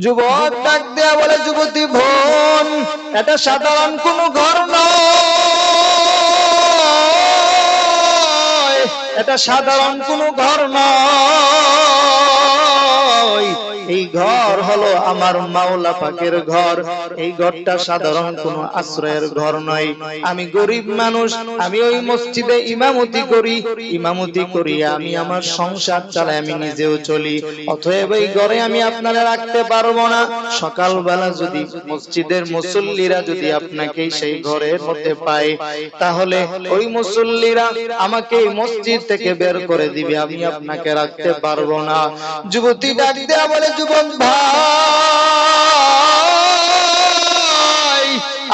যুবক ডাক দেয়া বলে, যুবতী বোন, এটা সাধারণ কোনো ঘর নয়। এটা সাধারণ কোনো ঘর নয়। এই ঘর হলো আমার মাওলা পাকের ঘর। এই ঘরটা সাধারণ কোনো আশ্রয়ের ঘর নয়। আমি গরিব মানুষ, আমি ওই মসজিদে ইমামতি করি। ইমামতি করি, আমি আমার সংসার চালাই, আমি নিজেও চলি। অতএব এই ঘরে আমি আপনারা রাখতে পারব না। সকালবেলা যদি মসজিদের মুসল্লিরা যদি আপনাকে সেই ঘরের মধ্যে পায়, তাহলে ওই মুসল্লিরা আমাকে এই মসজিদ থেকে বের করে দিবে। আমি আপনাকে রাখতে পারব না। যুবতী ডাক দেয়া বলে যুবক ভাই,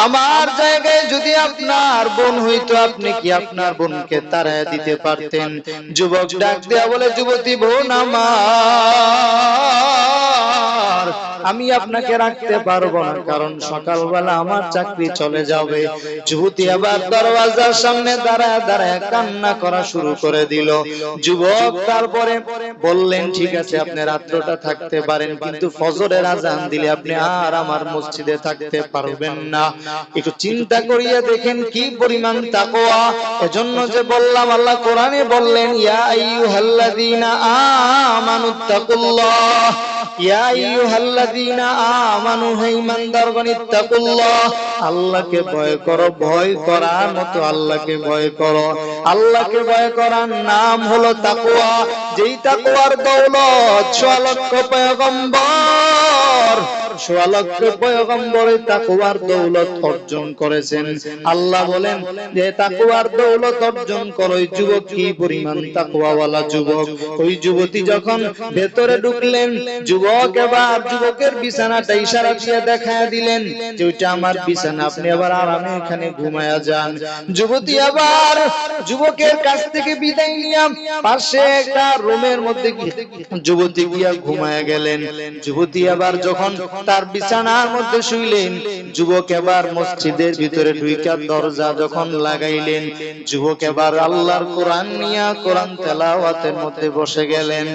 আমার জায়গায় যদি আপনার বোন হইতো, আপনি কি আপনার বোনকে তারা দিতে পারতেন? যুবক ডাক দেয়া বলে, যুবতী বোন আমার। আমি আপনাকে রাখতে পারব না, কারণ সকালবেলা আমার চাকরি চলে যাবে। যুবতী আবার দরওয়াজার সামনে দাঁড়ায় দাঁড়ায় কান্না করা শুরু করে দিল। যুবক তারপরে বললেন, ঠিক আছে, আপনি রাত্রটা থাকতে পারেন, কিন্তু ফজরের আজান দিলে আপনি আর আমার মসজিদে থাকতে পারবেন না। একটু চিন্তা করিয়া দেখেন কি পরিমাণ তাকওয়া। এজন্য যে বললাম, আল্লাহ কোরআনে বললেন, ইয়া আইয়ুহাল্লাযীনা আমানুত্তাকুল্লাহ ইয়া আইয়ুহাল্লাযীনা আল্লাহকে ভয় করো, ভয় করার মতো আল্লাহকে ভয় করো। আল্লাহকে ভয় করার নাম হলো তাকওয়া। যেই তাকওয়ার দৌলত সোয়া লক্ষ পয়গম্বর। যুবতী আমার বিছানা, আপনি আবার আরামে এখানে ঘুমায়া যান। যুবতী আবার যুবকের কাছ থেকে বিদায় নিয়া পাশে একটা রুমের মধ্যে যুবতী গিয়া ঘুমায়া গেলেন। যুবতী আবার যখন তার বিছানার মধ্যে শুইলেন। যুবক এবার মসজিদের ভিতরে ঢুইকা দরজা যখন লাগাইলেন, যুবক এবার আল্লাহর কোরআন নিয়া কোরআন তেলাওয়াতের মধ্যে বসে গেলেন।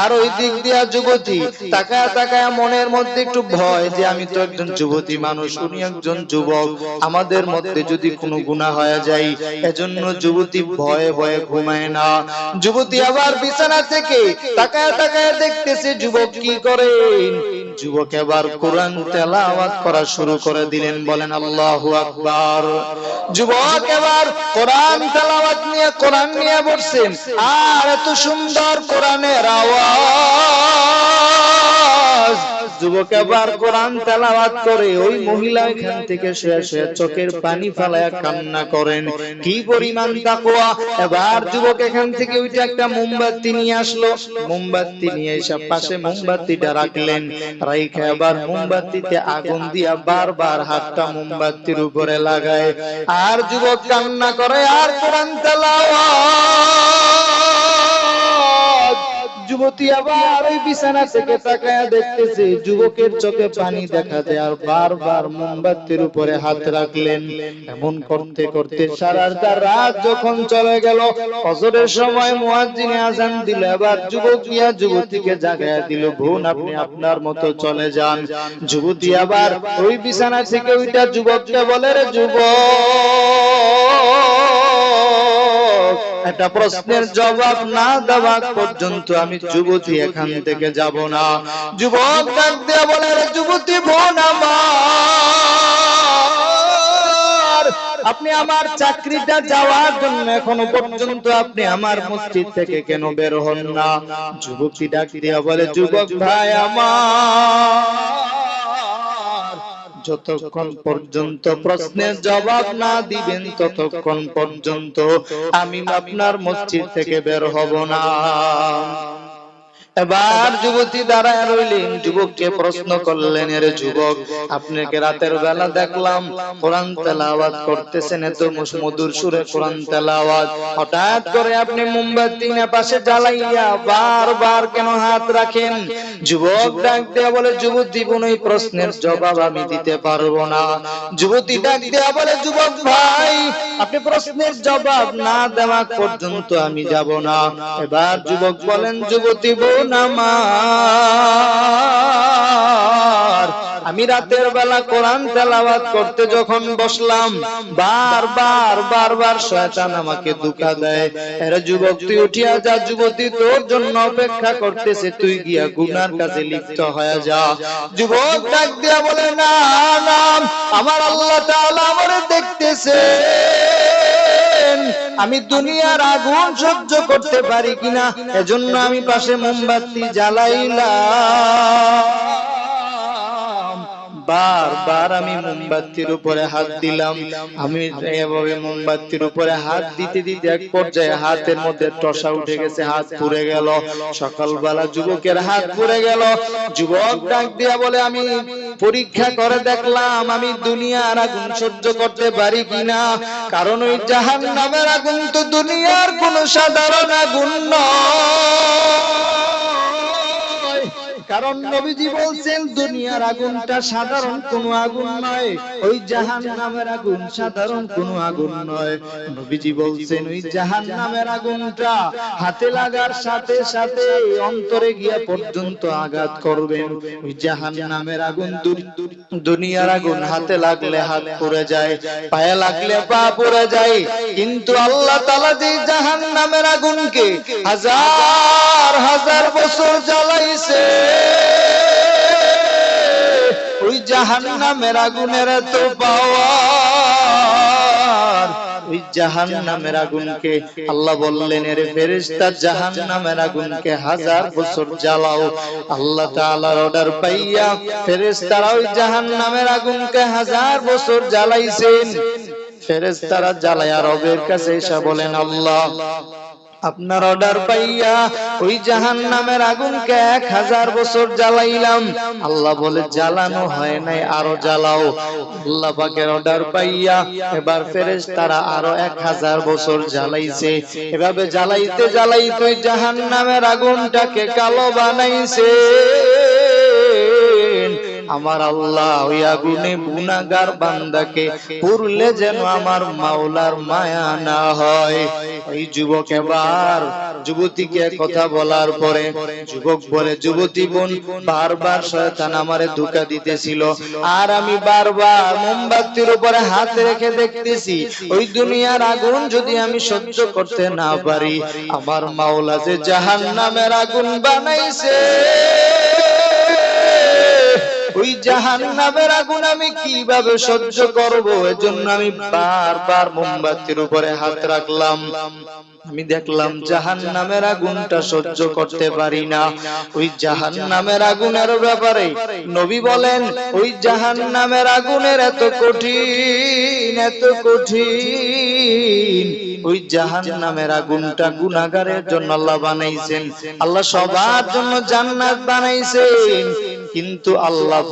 আর ওই দিক দিয়া যুবতী তাকায় তাকায় মনের মধ্যে একটু ভয় যে আমি তো একজন যুবতী মানুষ, উনি একজন যুবক। আমাদের মধ্যে যদি কোনো গুনাহ হয়ে যায়, এজন্য যুবতী ভয়ে ভয়ে ঘুমায় না। যুবতী আবার বিছানা থেকে তাকায় তাকায় দেখতেছে যুবক কি করেন? যুবক এবার কোরআন তেলাওয়াত করা শুরু করে দিলেন, বলেন, আল্লাহু আকবার। যুবক এবার কোরআন তেলাওয়াত নিয়ে কোরআন নিয়ে বসছেন। আর এত সুন্দর কোরআনের আওয়াজ। চোখের পানি কান্না করেন। কি পরিমাণ এবার যুবক এখান থেকে ওইটা একটা মোমবাতি নিয়ে আসলো। মোমবাতি নিয়ে এসে পাশে মোমবাতিটা রাখলেন। রাইখা এবার মোমবাতিতে আগুন দিয়া বারবার হাতটা মোমবাতির উপরে লাগায়। আর যুবক কান্না করে, আর কোরআন তেলাওয়াত! যুবতী আবার ওই বিছানা থেকে তাকায় দেখতেছে, যুবকের চোখে পানি দেখা যায় আর বারবার মোমবাতির উপরে হাত রাখলেন। এমন করতে করতে সারাটা রাত যখন চলে গেল, ফজরের সময় মুয়াজ্জিনে আজান দিল আবার যুবক গিয়া যুবতীকে জাগায়া দিল, বোন, আপনি আপনার মতো চলে যান। যুবতী আবার ওই বিছানা থেকে ওইটা যুবককে বলে, রে যুবক একটা প্রশ্নের জবাব না দেওয়া পর্যন্ত আমি যুবতী এখান থেকে যাব না। যুবক ডাক বলে যুবতী বোন আমার, আপনি আমার চাকরিটা যাওয়ার জন্য এখনও পর্যন্ত আপনি আমার মসজিদ থেকে কেন বের হন না? যুবতী ডাক দিয়ে বলে, যুবক ভাই আমার যতক্ষণ পর্যন্ত প্রশ্নের জবাব না দিবেন ততক্ষণ পর্যন্ত আমি আপনার মসজিদ থেকে বের হব না। এবার যুবতী দাঁড়ায় রইলেন। যুবককে প্রশ্ন করলেন, এর যুবক আপনাকে রাতের বেলা দেখলাম কোরআন তেলাওয়াত করতেছেন? এত মধুর সুরে কোরআন তেলাওয়াত। হঠাৎ করে আপনি মোমবাতি না পাশে জ্বালাইয়া বারবার কেন হাত রাখেন? যুবক ডাক দেয়া বলে, যুবতী এই প্রশ্নের জবাব আমি দিতে পারব না। যুবতী ডাক দেয়া বলে, যুবক ভাই, আপনি প্রশ্নের জবাব না দেওয়া পর্যন্ত আমি যাব না। এবার যুবক বলেন, যুবতী বোন আমি রাতের বেলা কোরআন তেলাওয়াত করতে যখন বসলাম বারবার বারবার শয়তান আমাকে দুকা দেয়। এরা যুবক, তুই উঠিয়া যা, যুবতী, তোর জন্য অপেক্ষা করতেছে। তুই গিয়া গুনার কাছে লিপ্ত হয়ে যা। যুবক ডাক দিয়া বলে না, আমার আল্লাহ তাআলা আমারে দেখতেছে। আমি দুনিয়ার আগুন সহ্য করতে পারি কিনা? এজন্য আমি পাশে মোমবাতি জ্বালাইলাম। বারবার আমি মোমবাতির উপরে হাত দিলাম। আমি এভাবে মোমবাতির উপরে হাত দিতে দিতে এক পর্যায়ে হাতের মধ্যে টসা উঠে গেছে, হাত পুড়ে গেল। সকালবেলা যুবকের হাত পুড়ে গেল। যুবক ডাক দিয়া বলে, আমি পরীক্ষা করে দেখলাম, আমি দুনিয়ার আগুন সহ্য করতে পারি কিনা? কারণ ওই জাহান নামের আগুন তো দুনিয়ার কোন সাধারণ আগুন নয়। কারণ নবীজি বলছেন দুনিয়ার আগুনটা সাধারণ কোনো আগুন নয় ওই জাহান নামের আগুন সাধারণ কোনো আগুন নয়। নবীজি বলছেন ওই জাহান নামের আগুনটা হাতে লাগার সাথে সাথে অন্তরে গিয়া পর্যন্ত আঘাত করবেন। ওই জাহান নামের আগুন দুনিয়ার আগুন হাতে লাগলে হাত পুড়ে যায় পায়ে লাগলে পা পড়ে যায়। কিন্তু আল্লাহ তালা যে জাহান নামের আগুনকে হাজার হাজার বছর জ্বালাইছে। ওই জাহান নামের আগুনের এত পাওয়ার। ওই জাহান নামের আগুনকে আল্লাহ বললেন, এর ফেরেশতা জাহান নামের আগুনকে হাজার বছর জ্বালাও। আল্লাহ তাআলার অর্ডার পাইয়া ফেরেশতারা ওই জাহান নামের আগুনকে হাজার বছর জ্বালাইছেন। জ্বালায়া রবের কাছে এসে বলেন, আল্লাহ আপনার অর্ডার পাইয়া ওই জাহান নামের আগুনকে এক হাজার বছর জ্বালাইলাম। আল্লাহ বলে, জ্বালানো হয় নাই, আরও জ্বালাও। আল্লাহ পাকের অর্ডার পাইয়া এবার ফেরেস তারা আরও এক হাজার বছর জ্বালাইছে। এভাবে জ্বালাইতে জ্বালাইতে জাহান নামের আগুনটাকে কালো বানাইছে। আমার আল্লাহ ওই আগুনে গুনাগার বান্দাকে পুরলে যেন আমার মাওলার মায়া না হয়। ওই যুবক এবার যুবতীকে কথা বলার পরে যুবক বলে, যুবতী বোন, বারবার শয়তান আমারে ধোকা দিতেছিল। আর আমি বারবার মোমবাতির উপরে হাত রেখে দেখতেছি। ওই দুনিয়ার আগুন যদি আমি সহ্য করতে না পারি, আমার মাওলা যে জাহান্নামের আগুন বানাইছে। ওই জাহান নামের আগুন আমি কীভাবে সহ্য করব? এজন্য আমি বারবার মোমবাতির উপরে হাত রাখলাম। আমি দেখলাম জাহান নামের আগুনটা সহ্য করতে পারি না। ওই জাহান নামের আগুনের ব্যাপারে নবী বলেন, ওই জাহান নামের আগুনের এত কঠিন এত কঠিন। ওই জাহান নামের আগুনটা গুনাগারের জন্য আল্লাহ বানাইছেন। আল্লাহ সবার জন্য জান্নাত বানাইছেন। কিন্তু আল্লাহ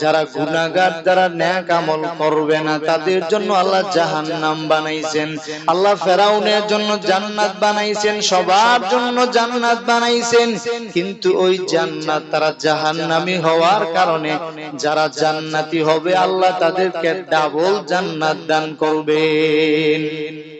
যারা গুনাহগার, যারা ন্যাক আমল করবে না, তাদের জন্য আল্লাহ জাহান্নাম বানাইছেন। আল্লাহ ফেরাউনের জন্য জান্নাত বানাইছেন, সবার জন্য জান্নাত বানাইছেন। কিন্তু ওই জান্নাত তারা জাহান্নামী হওয়ার কারণে যারা জান্নাতি হবে, আল্লাহ তাদেরকে ডাবল জান্নাত দান করবেন।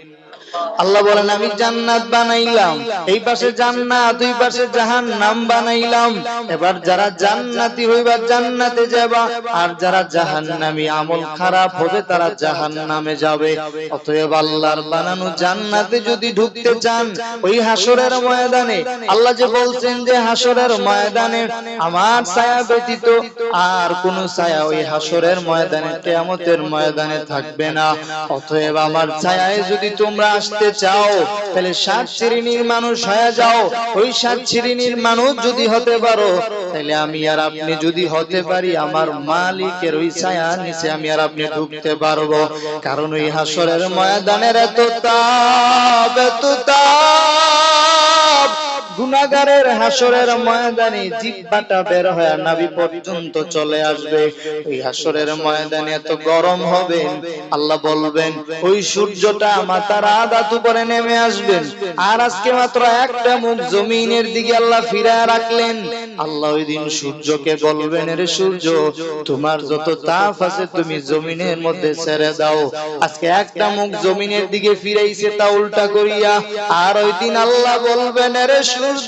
আল্লাহ বলেন, আমি জান্নাত বানাইলাম, এই পাশে জান্নাত দুই পাশে জাহান্নাম বানাইলাম। এবার যারা জান্নাতি হইবা, জান্নাতে যাবা আর যারা জাহান্নামী আমল খারাপ হবে, তারা জাহান্নামে যাবে। অতএব আল্লাহর বানানো জান্নাতে যদি ঢুকতে চান, ওই হাসরের ময়দানে, আল্লাহ যে বলছেন যে হাসরের ময়দানে আমার ছায়া ব্যতীত আর কোন ছায়া ওই হাসরের ময়দানে, কিয়ামতের ময়দানে থাকবে না। অতএব আমার ছায়ায় যদি তোমরা আসতে চাও, তাহলে সাত শ্রেণির মানুষ হয়ে যাও। ওই সাত শ্রেণির মানুষ যদি হতে পারো, তাহলে আমি আর আপনি যদি হতে পারি, আমার মালিকের ওই ছায়া নিচে আমি আর আপনি ঢুকতে পারব। কারণ ওই হাসরের ময়দানের এত তাপ এত তাপ। গুনাগারের হাসরের ময়দানে জিব্বাটা বের হয়ে নাভি পর্যন্ত চলে আসবে। ওই হাসরের ময়দানে এত গরম হবে, আল্লাহ বলবেন, ওই সূর্যটা মাথার আদাত উপরে নেমে আসবেন আর আজকে মাত্র একটা মুখ জমিনের দিকে আল্লাহ ফিরায় রাখলেন। আল্লাহ ওই দিন সূর্যকে বলবেন রে সূর্য, তোমার যত তাপ আছে তুমি জমিনের মধ্যে ছেড়ে দাও। আজকে একটা মুখ জমিনের দিকে ফিরাইছে তা উল্টা করিয়া। আর ওই দিন আল্লাহ বলবেন রে সূর্য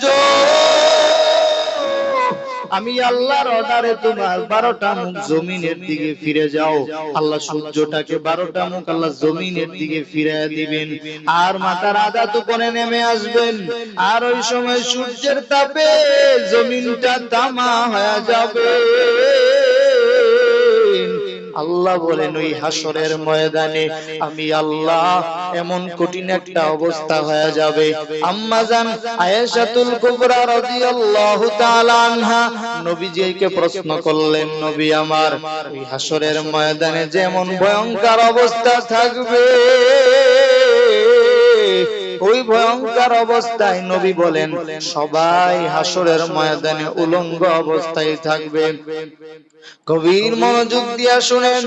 আমি আল্লাহর অর্ডারে তোমার বারোটা মুখ জমিনের দিকে ফিরে যাও। আল্লাহ সূর্যটাকে বারোটা মুখ আল্লাহ জমিনের দিকে ফিরে দিবেন। আর মাথার আদা তো করে নেমে আসবেন। আর ওই সময় সূর্যের তাপে জমিনটা তামা হয়ে যাবে। আল্লাহ বলেন, ওই হাসরের ময়দানে আমি আল্লাহ এমন কঠিন একটা অবস্থা হয়ে যাবে। আম্মা জান আয়েশাতুল কুবরা রাদিয়াল্লাহু তাআলা আনহা নবীজিকে প্রশ্ন করলেন, নবী আমার, ওই হাসরের ময়দানে যেমন ভয়ঙ্কর অবস্থা থাকবে ওই ভয়ঙ্কর অবস্থায় নবী বলেন, সবাই হাসরের ময়দানে উলঙ্গ অবস্থায় থাকবে। গভীর মনোযোগ দিয়া শুনেন,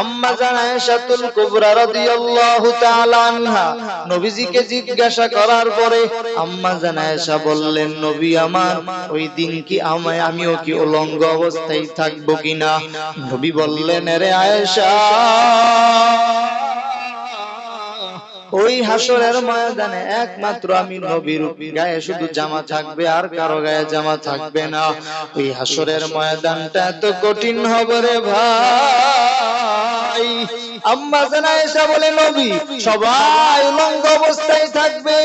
আম্মা জান আয়েশাতুল কুবরা রাদিয়াল্লাহু তাআলা আনহা। নবীজিকে জিজ্ঞাসা করার পরে আম্মা জান আয়েশা বললেন, নবী আমার, ওই দিন কি আমায়, আমিও কি উলঙ্গ অবস্থায় থাকব কিনা? নবী বললেন রে আয়েশা! ওই হাসরের ময়দানে একমাত্র আমি নবীর গায়ে শুধু জামা থাকবে আর কারও গায়ে জামা থাকবে না। ওই হাসরের ময়দানটা এত কঠিন হবে রে ভাই। আম্মা জানা এসা বলে, নবী, সবাই উলঙ্গ অবস্থায় থাকবে।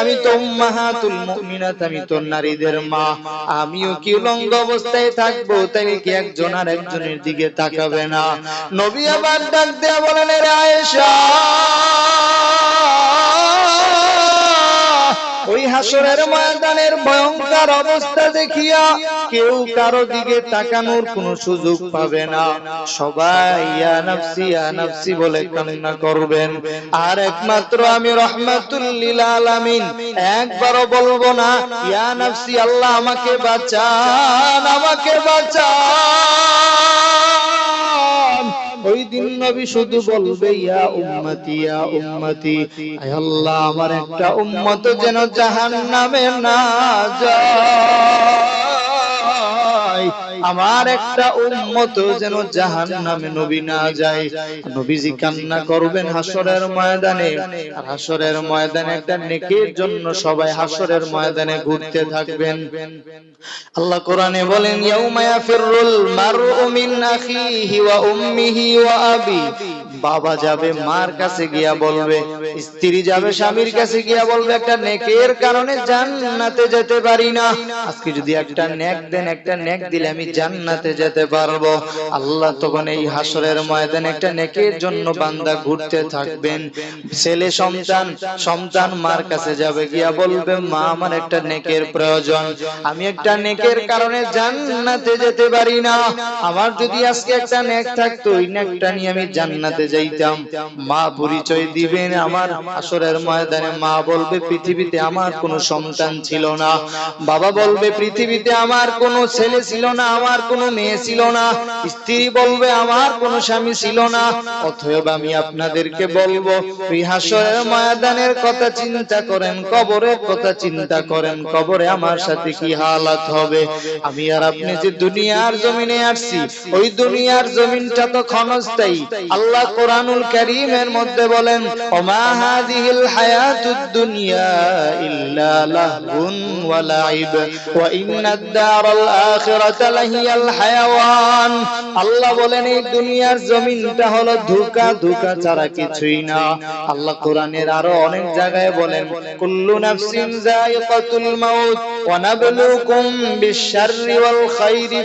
আমি তো উম্মাহাতুল মুমিনাত, আমি তো নারীদের মা। আমিও কি উলঙ্গ অবস্থায় থাকব? তাই কি একজন আর একজনের দিকে তাকাবে না? নবী আবার ডাক দেয়া বলেন রে আয়েশা! ওই হাসরের ময়দানের ভয়ঙ্কর অবস্থা দেখিয়া কেউ কারও দিকে তাকানোর কোন সুযোগ পাবে না। সবাই নাফসি নাফসি বলে কান্না করবেন। আর একমাত্র আমি রহমাতুল্লিল আলামিন। একবারও বলব না, ইয়া নাফসি, আল্লাহ আমাকে বাঁচান আমাকে বাঁচান। ওই দিন নবী শুধু বলবে, ইয়া উম্মতি ইয়া উম্মতি, আয় আল্লাহ, আমার একটা উম্মত যেন জাহান্নামে না যায়। আমার একটা উম্মত যেন জাহান নামে নবী না যায়। নবীজি কান্না করবেন হাসরের ময়দানে হাসরের ময়দানে একটা নেকের জন্য সবাই হাসরের ময়দানে ঘুরতে থাকবেন। আল্লাহ কোরআনে বলেন, ইয়াউমা ইয়াফিরুল মারউ মিন আখিহি ওয়া উম্মিহি ওয়া আবি। বাবা যাবে, মার কাছে গিয়া বলবে, স্ত্রী যাবে, স্বামীর কাছে গিয়া বলবে, একটা নেকের কারণে জান্নাতে যেতে পারি না। আজকে যদি একটা নেক দেন, একটা নেক দিলে আমি জান্নাতে যেতে পারব। আল্লাহ তখন এই হাসরের ময়দানে একটা নেকের জন্য বান্দা ঘুরতে থাকবেন। ছেলে, সন্তান সন্তান মার কাছে যাবে, গিয়া বলবে, মা, আমার একটা নেকের প্রয়োজন। আমি একটা নেকের কারণে জান্নাতে যেতে পারি না। আমার যদি আজকে একটা নেক থাকতো, ওই নেকটা নিয়ে আমি জান্নাতে যাইতাম। মা পরিচয় দিবেন আমার আসরের ময়দানে। মা বলবে, পৃথিবীতে আমার কোনো সন্তান ছিল না। বাবা বলবে, পৃথিবীতে আমার কোনো ছেলে ছিল না, আমার কোনো মেয়ে ছিল না। স্ত্রী বলবে, আমার কোনো স্বামী ছিল না। অথবা আমি আপনাদেরকে বলব হাসরের ময়দানের কথা চিন্তা করেন, কবরের কথা চিন্তা করেন। কবরে আমার সাথে কি হালাত হবে? আমি আর আপনি যে দুনিয়ার জমিনে আসছি, ওই দুনিয়ার জমিনটা তো ক্ষণস্থায়ী। আল্লাহ কোরআনুল মধ্যে বলেন, ওমা হাযিহিল হায়াতুদ দুনিয়া ইল্লা লাহবুন ওয়া লাইব, ওয়া ইন্নাদ দারাল আখিরাতা লাহিয়াল হায়াওয়ান। আল্লাহ বলেন, এই দুনিয়ার জমিনটা হলো ধোঁকা ধোঁকা ছাড়া কিছুই না। আল্লাহ কোরআনের আরও অনেক জায়গায় বলেন, কুল্লু নাফসিন যায়িকাতুল মাউত, ওয়া নাবলুকুম বিশ-শাররি ওয়াল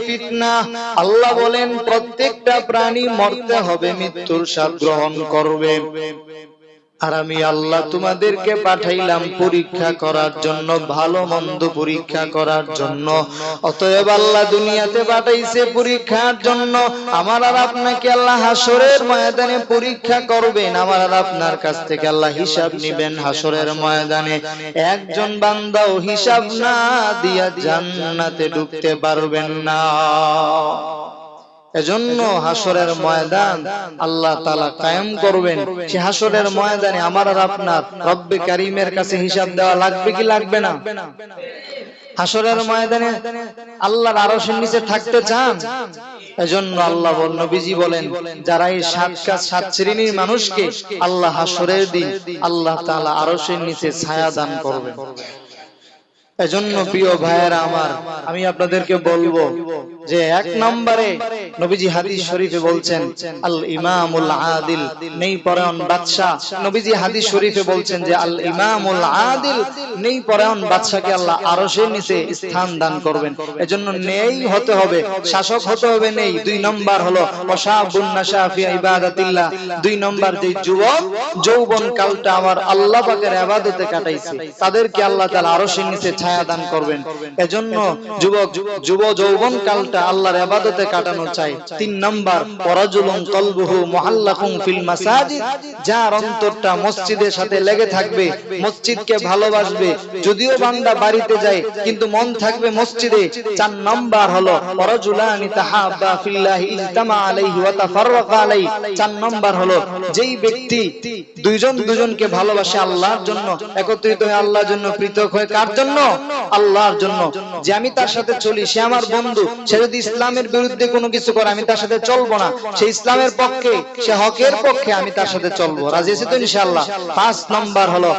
ফিতনা। আল্লাহ বলেন, প্রত্যেকটা প্রাণী মরতে হবে মৃত্যুর স্বাদ গ্রহণ করবে। আর আমি আল্লাহ তোমাদেরকে পাঠাইলাম পরীক্ষা করার জন্য, ভালো মন্দ পরীক্ষা করার জন্য। অতএব আল্লাহ দুনিয়াতে পাঠাইছে পরীক্ষার জন্য। আমার আর আপনাকে আল্লাহ হাসরের ময়দানে পরীক্ষা করবেন। আমার আর আপনার কাছ থেকে আল্লাহ হিসাব নিবেন হাসরের ময়দানে। একজন বান্দাও হিসাব না দিয়া জান্নাতে ঢুকতে পারবেন না। এজন্য হাসরের ময়দান আল্লাহ তালা কায়েম করবেন। সে হাসরের ময়দানে আমার আর আপনার রব্বে কারিমের কাছে হিসাব দেওয়া লাগবে কি লাগবে না? হাসরের ময়দানে আল্লাহর আরশের নিচে থাকতে চান। এজন্য আল্লাহ নবীজি বলেন যারা এই সাত কাজ সাত শ্রেণির মানুষকে আল্লাহ হাসরের দিন আল্লাহ তাআলা আরশের নিচে ছায়া দান করবেন। এজন্য প্রিয় ভাইয়েরা আমার আমি আপনাদেরকে বলব যে এক নম্বরে নবীজি হাদিস শরীফে বলছেন আল ইমামুল আদিল নেই পরায়ণ বাদশাহ। নবীজি হাদিস শরীফে বলছেন যে আল ইমামুল আদিল নেই পরায়ণ বাদশাকে আল্লাহ আরশের নিচে স্থান দান করবেন। এজন্য নেই হতে হবে শাসক হতে হবে নেই। দুই নম্বর হলো ওয়াশাবুন নাশা ফি ইবাদাতিল্লাহ। দুই নম্বর যে যুবক যৌবন কালটা আমার আল্লাহ পাকের ইবাদতে কাটাইছে তাদেরকে আল্লাহ তাআলা আরশের নিচে ছায়া দান করবেন। এজন্য যুবক যুব যৌবন কালটা আল্লাহর ইবাদতে কাটানো চাই। তিন নাম্বার ওয়ারাজুলুন কলবুহু মুআল্লাকুন ফিল মাসাজিদ। যার অন্তরটা মসজিদের সাথে লেগে থাকবে মসজিদকে ভালোবাসবে। যদিও বান্দা বাড়িতে যায় কিন্তু মন থাকবে মসজিদে। চার নাম্বার হলো ওয়ারাজুলানি তাহাব্বা ফিল্লাহি ইজতামা আলাইহি ওয়া তাফাররাকা আলাইহি। চার নাম্বার হলো যেই ব্যক্তি দুইজন দুজনকে ভালোবাসে আল্লাহর জন্য একত্রিত হয়ে আল্লাহর জন্য পৃথক হয়ে কার জন্য আল্লাহর জন্য, যে আমি তার সাথে চলি, সে আমার বন্ধু, সে যদি ইসলামের বিরুদ্ধে কোনো কিছু করে, আমি তার সাথে চলবো না। সে ইসলামের পক্ষে, সে হকের পক্ষে আমি তার সাথে চলবো। রাজি আছে তো পাঁচ নাম্বার হলো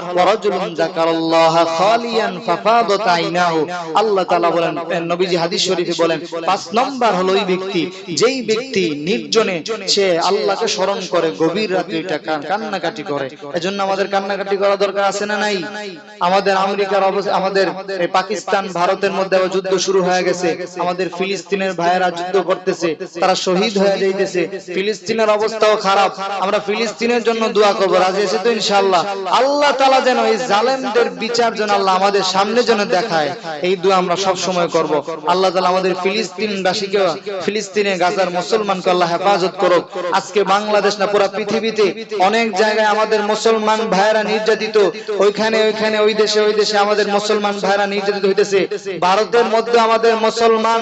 ওই ব্যক্তি, যেই নির্জনে সে স্মরণ করে, গভীর রাতে কান্নাকাটি করে। আমাদের কান্নাকাটি করা দরকার আছে না নাই? আমাদের আমেরিকার অবস্থা আমাদের এই পাকিস্তান ভারতের মধ্যে আবার যুদ্ধ শুরু হয়ে গেছে। আমাদের ফিলিস্তিনের ভাইয়েরা যুদ্ধ করতেছে। তারা শহীদ হয়ে যাইতেছে। ফিলিস্তিনের অবস্থাও খারাপ। আমরা ফিলিস্তিনের জন্য দোয়া করব। রাজি আছে তো ইনশাআল্লাহ? আল্লাহ তাআলা যেন এই জালেমদের বিচার যেন আল্লাহ আমাদের সামনে যেন দেখায়। এই দোয়া আমরা সব সময় করব। আল্লাহ তাআলা আমাদের ফিলিস্তিনবাসীকে ফিলিস্তিনে গাজার মুসলমানকে আল্লাহ হেফাজত করুক। আজকে বাংলাদেশ না পুরা পৃথিবীতে অনেক জায়গায় আমাদের মুসলমান ভাইয়েরা নির্যাতিত ওইখানে ওইখানে ওই দেশে ওই দেশে আমাদের মুসলমান ভাইয়েরা নির্যাতিত হইতেছে। ভারতের মধ্যে আমাদের মুসলমান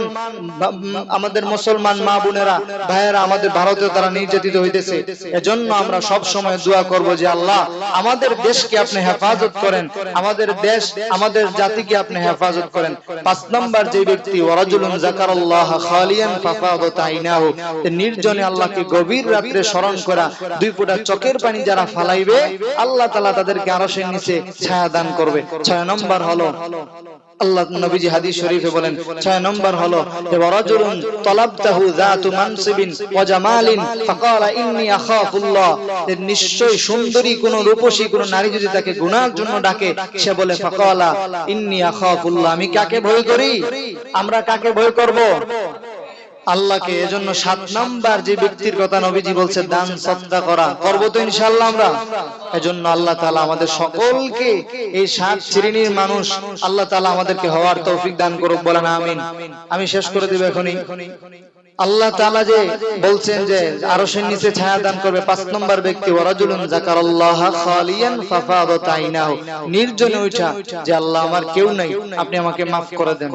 আমাদের মুসলমান মা বোনেরা, ভাইয়েরা আমাদের ভারতেও তারা নির্যাতিত হইতেছে। এজন্য আমরা সব সময় দোয়া করব যে আল্লাহ, আমাদের দেশকে আপনি হেফাজত করেন, আমাদের দেশ, আমাদের জাতিকে আপনি হেফাজত করেন। পাঁচ নাম্বার যে ব্যক্তি, ওয়ারাজুলুন যাকারাল্লাহ খালিয়ান ফাফাদাত আইনাহু নির্জনে আল্লাহকে গভীর রাত্রে স্মরণ করা, দুই ফোঁটা চোখের পানি যারা ফালাইবে, আল্লাহ তাআলা তাদেরকে আরশের নিচে ছায়া দান করবে। ছয় নম্বর হলো আল্লাহ নবীজি হাদিস শরীফে বলেন, ছয় নম্বর হলো যাতু মানসিবিন ওয়া জামালিন, ফাকালা আখাফুল্লাহ নিশ্চয় সুন্দরী কোন রূপসী কোন নারী যদি তাকে গুনার জন্য ডাকে, সে বলে, ফাকালা ইন্নী আখাফুল্লাহ আমি কাকে ভয় করি? আমরা কাকে ভয় করব? আল্লাহকে এজন্য সাত নাম্বার যে ব্যক্তির কথা নবীজি বলছে দান সত্তা করা। করব তো ইনশাআল্লাহ আমরা। এজন্য আল্লাহ তালা আমাদের সকলকে এই সাত শ্রেণির মানুষ আল্লাহ তাআলা আমাদেরকে হওয়ার তৌফিক দান করুক বলেন আমিন। আমি শেষ করে দিব এখনই। আল্লাহ তাআলা যে বলছেন যে আরশের নিচে ছায়া দান করবে, পাঁচ নম্বর ব্যক্তি, ওয়ারাজুলুন যাকারাল্লাহ খালিয়ান ফাফাদাত আইনাহু। নির্জনে উঠা যে আল্লাহ আমার কেউ নাই, আপনি আমাকে maaf করে দেন।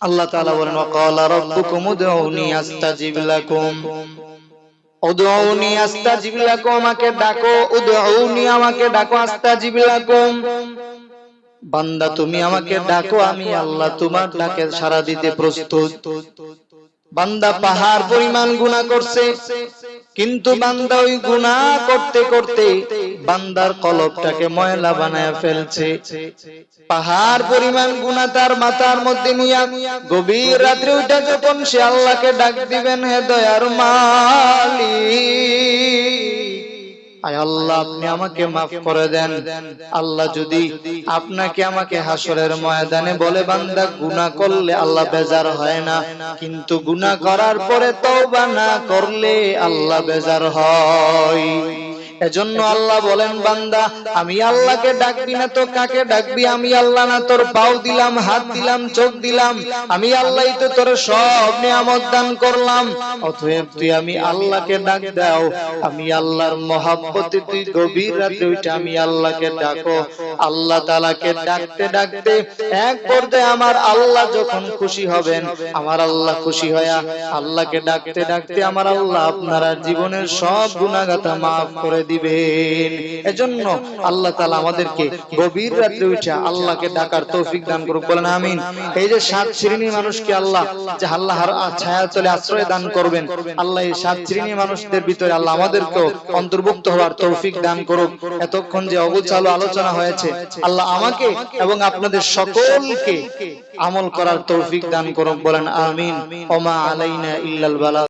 আল্লাহ তাআলা বলেন, ওয়াকালা রাব্বুকুম উদউনি আস্তাজিব লাকুম। আমাকে ডাকো। আমাকে ডাকো, আস্তাজিব লাকুম। বান্দা, তুমি আমাকে ডাকো, আমি আল্লাহ তোমার ডাকে সাড়া দিতে প্রস্তুত। বান্দা পাহাড় পরিমাণ গুণা করছে কিন্তু বান্দা ওই গুণা করতে করতে বান্দার কলবটাকে ময়লা বানায় ফেলছে। পাহাড় পরিমাণ গুণা তার মাথার মধ্যে নিয়া গভীর রাত্রে উঠে যখন সে আল্লাহকে ডাক দিবেন হে দয়ার মালিক আল্লাহ, আপনি আমাকে মাফ করে দেন। আল্লাহ যদি আপনাকে আমাকে হাসরের ময়দানে বলে, বান্দা, গুনাহ করলে আল্লাহ বেজার হয় না। কিন্তু গুনা করার পরে তওবা না করলে আল্লাহ বেজার হয়। এজন্য আল্লাহ বলেন, বান্দা, আমি আল্লাহকে ডাকবি না তো কাকে ডাকবি? আমি আল্লাহ না, তোর পাও দিলাম, হাত দিলাম, চোখ দিলাম। আমি আল্লাহই তো তোর সব নিয়ামত দান করলাম। অতএব তুই আমি আল্লাহকে ডাক দাও। আমি আল্লাহর মহাব্বতে তুই গভীর রাতে ওইটা আমি আল্লাহকে ডাকো। আল্লাহ তাআলাকে ডাকতে ডাকতে এক পর্যায়ে আমার আল্লাহ যখন খুশি হবেন, আমার আল্লাহ খুশি হয়া আল্লাহকে ডাকতে ডাকতে আমার আল্লাহ আপনারা জীবনের সব গুনাহগাতা মাফ করে দিবেন। এজন্য আল্লাহ তাআলা আমাদেরকে গভীর রাত্রে উঠে আল্লাহকে ডাকার তৌফিক দান করুক বলেন আমিন। এই যে সাত শ্রেণির মানুষকে আল্লাহ যে আল্লাহর ছায়া তলে আশ্রয় দান করবেন আল্লাহ এই সাত শ্রেণির মানুষদের ভিতরে আল্লাহ আমাদেরকেও অন্তর্ভুক্ত হওয়ার তৌফিক দান করুক। এতক্ষণ যে অগুচালো আলোচনা হয়েছে আল্লাহ আমাকে এবং আপনাদের সকলকে আমল করার তৌফিক দান করুক বলেন আমিন। ওমা আলাইনা ইল্লাল বালা।